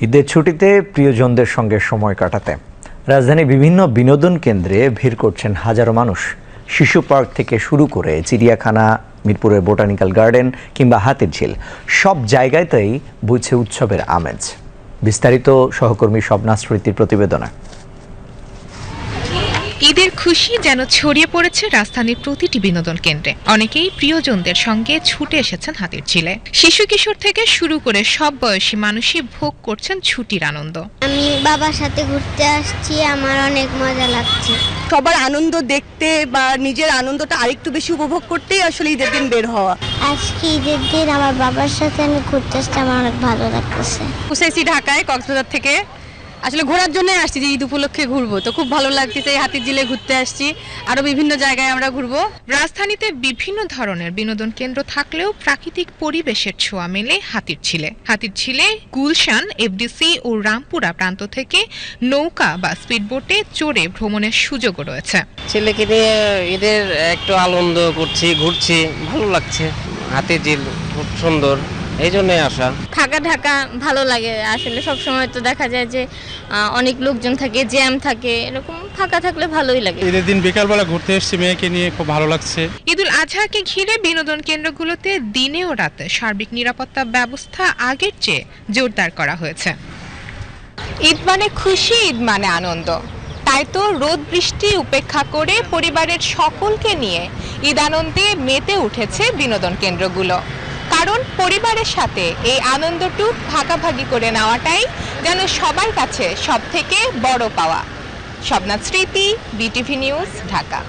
ঈদের ছুটিতে প্রিয়জনদের সঙ্গে সময় কাটাতে। রাজধানীর বিভিন্ন বিনোদন কেন্দ্রে ভিড় করছেন হাজারো মানুষ। শিশু পার্ক থেকে শুরু করে চিড়িয়াখানা, মিরপুরের বোটানিক্যাল গার্ডেন কিংবা হাতির ঝিল, সব জায়গাতেই বুঝছে উৎসবের আমেজ। বিস্তারিত সহকর্মী স্মৃতির প্রতিবেদনে। ঈদের খুশি যেন ছড়িয়ে পড়েছে রাজধানীর প্রতিটি বিনোদন কেন্দ্রে। অনেকেই প্রিয়জনদের সঙ্গে ছুটে এসেছেন হাতির ঝিলে। শিশু কিশোর থেকে শুরু করে সব বয়সী মানুষই ভোগ করছেন ছুটির আনন্দ। আমি বাবার সাথে ঘুরতে আসছি আমার অনেক মজা লাগছে। সবার আনন্দ দেখতে বা নিজের আনন্দটা আরেকটু বেশি উপভোগ করতেই আসলে ঈদের দিন বের হওয়া। আজকে ঈদের দিন আমার বাবার সাথে আমি ঘুরতে আসছি আমার অনেক ভালো লাগতেছে। ঢাকায় কক্সবাজার থেকে। আসলে ঘোরার জন্য আসছি যে ঈদ উপলক্ষে ঘুরবো। তো খুব ভালো লাগতেছে এই হাতির জিলে ঘুরতে আসছি। আরও বিভিন্ন জায়গায় আমরা ঘুরবো। রাজধানীতে বিভিন্ন ধরনের বিনোদন কেন্দ্র থাকলেও প্রাকৃতিক পরিবেশের ছোঁয়া মেলে হাতির ঝিলে হাতির ঝিলে গুলশান এফডিসি ও রামপুরা প্রান্ত থেকে নৌকা বা স্পিডবোটে চড়ে ভ্রমণের সুযোগও রয়েছে। ছেলেকে নিয়ে ঈদের একটু আনন্দ করছি ঘুরছি ভালো লাগছে। হাতির ঝিল খুব সুন্দর। এই জন্যই আসা। ফাঁকা ঢাকা ভালো লাগে। আসলে সব সময় তো দেখা যায় যে অনেক লোকজন থাকে জ্যাম থাকে এরকম ফাঁকা থাকলে ভালোই লাগে। ঈদের দিন বিকালবেলা ঘুরতে এসেছি মেয়েকে নিয়ে খুব ভালো লাগছে। ঈদুল আজহাকে ঘিরে বিনোদন কেন্দ্রগুলোতে দিনে ও রাতে। সার্বিক নিরাপত্তা ব্যবস্থা আগের চেয়ে জোরদার করা হয়েছে। ঈদ মানে খুশি ঈদ মানে আনন্দ। তাই তো রোদ বৃষ্টি উপেক্ষা করে পরিবারের সকলকে নিয়ে ঈদ আনন্দে মেতে উঠেছে বিনোদন কেন্দ্রগুলো। কারণ পরিবারের সাথে এই আনন্দটুক ভাগাভাগি করে নেওয়াটাই যেন সবার কাছে সব থেকে বড় পাওয়া। স্বপ্না স্মৃতি বিটিভি নিউজ ঢাকা।